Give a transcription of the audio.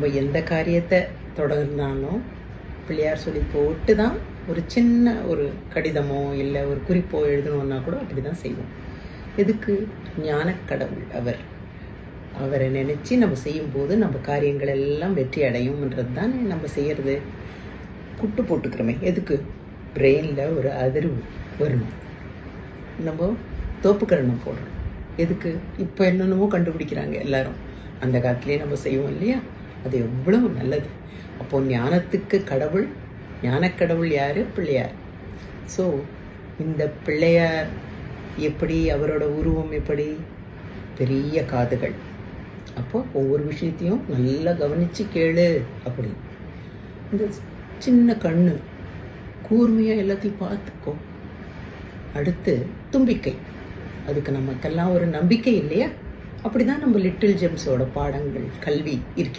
நம்ம எந்த காரியத்தை தொடர்ந்தாலும் பிள்ளையார் சொல்லி போட்டு தான் ஒரு சின்ன ஒரு கடிதமோ இல்லை ஒரு குறிப்போ எழுதணும்னா கூட அப்படி தான் செய்வோம். எதுக்கு? ஞான கடவுள் அவர். அவரை நினச்சி நம்ம செய்யும்போது நம்ம காரியங்கள் எல்லாம் வெற்றி அடையும்ன்றது தான் நம்ம செய்கிறது குட்டு போட்டுக்கிறோமே. எதுக்கு? பிரெயினில் ஒரு அதிர்வு வரணும். நம்ம தோப்புக்கரணம் போடுறோம் எதுக்கு? இப்போ என்னென்னமோ கண்டுபிடிக்கிறாங்க எல்லாரும். அந்த காலத்துலேயே நம்ம செய்வோம் இல்லையா? அது எவ்வளவு நல்லது. அப்போது ஞானத்துக்கு கடவுள் ஞானக்கடவுள் யார்? பிள்ளையார். ஸோ இந்த பிள்ளையார் எப்படி அவரோட உருவம் எப்படி? பெரிய காதுகள். அப்போ ஒவ்வொரு விஷயத்தையும் நல்லா கவனித்து கேளு அப்படி. இந்த சின்ன கண்ணு கூர்மையாக எல்லாத்தையும் பார்த்துக்கோ. அடுத்து தும்பிக்கை. அதுக்கு நமக்கெல்லாம் ஒரு நம்பிக்கை இல்லையா? அப்படிதான் நம்ம லிட்டில் ஜெம்ஸோட பாடங்கள் கல்வி இருக்கிறது.